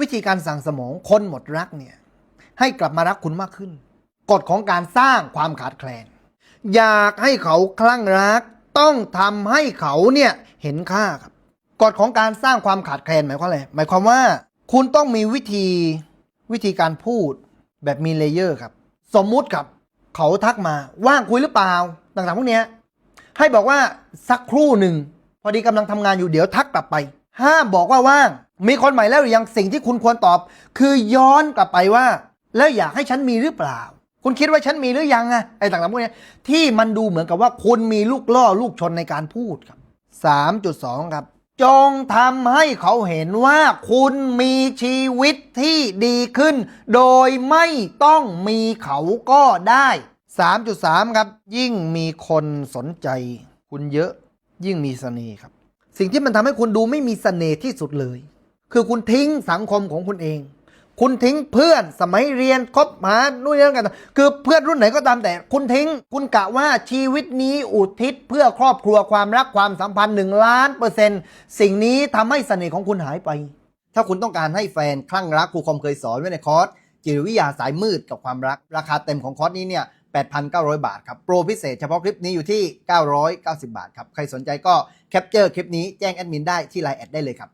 วิธีการสั่งสมองคนหมดรักเนี่ยให้กลับมารักคุณมากขึ้น กฎของการสร้างความขาดแคลน อยากให้เขาคลั่งรัก ต้องทำให้เขาเนี่ยเห็นค่าครับกฎของการสร้างความขาดแคลนหมายความอะไรหมายความว่า คุณต้องมีวิธีวิธีการพูดแบบมีเลเยอร์ครับ สมมุติครับ เขาทักมาว่างคุยหรือเปล่า ต่างๆพวกเนี้ยให้บอกว่าสักครู่หนึ่งพอดีกำลังทำงานอยู่เดี๋ยวทักกลับไป ห้ามบอกว่าว่าง มีคนใหม่แล้วหรือยังสิ่งที่คุณควรตอบ คือย้อนกลับไปว่า แล้วอยากให้ฉันมีหรือเปล่า คุณคิดว่าฉันมีหรือยังอะไอ้ต่างๆพวกนี้ที่มันดูเหมือนกับว่าคุณมีลูกล่อลูกชนในการพูดครับ 3.2 ครับ จงทำให้เขาเห็นว่าคุณมีชีวิตที่ดีขึ้น โดยไม่ต้องมีเขาก็ได้ 3.3 ครับ ยิ่งมีคนสนใจ คุณเยอะยิ่งมีเสน่ห์ครับ สิ่งที่มันทำให้คุณดูไม่มีเสน่ห์ที่สุดเลย คือคุณทิ้งสังคมของคุณเอง คุณทิ้งเพื่อนสมัยเรียนคบหานู่นนี่นั่นกัน คือเพื่อนรุ่นไหนก็ตามแต่ คุณทิ้ง คุณกะว่าชีวิตนี้อุทิศเพื่อครอบครัวความรักความสัมพันธ์หนึ่งล้านเปอร์เซ็นต์สิ่งนี้ทำให้เสน่ห์ของคุณหายไป ถ้าคุณต้องการให้แฟนคลั่งรักครูคอมเคยสอนไว้ในคอร์สจิตวิทยาสายมืดกับความรัก ราคาเต็มของคอร์สนี้เนี่ย 8,900 บาทครับ โปรพิเศษเฉพาะคลิปนี้อยู่ที่ 990 บาทครับ ใครสนใจก็แคปเจอร์คลิปนี้แจ้งแอดมินได้ที่ไลน์แอดได้เลยครับ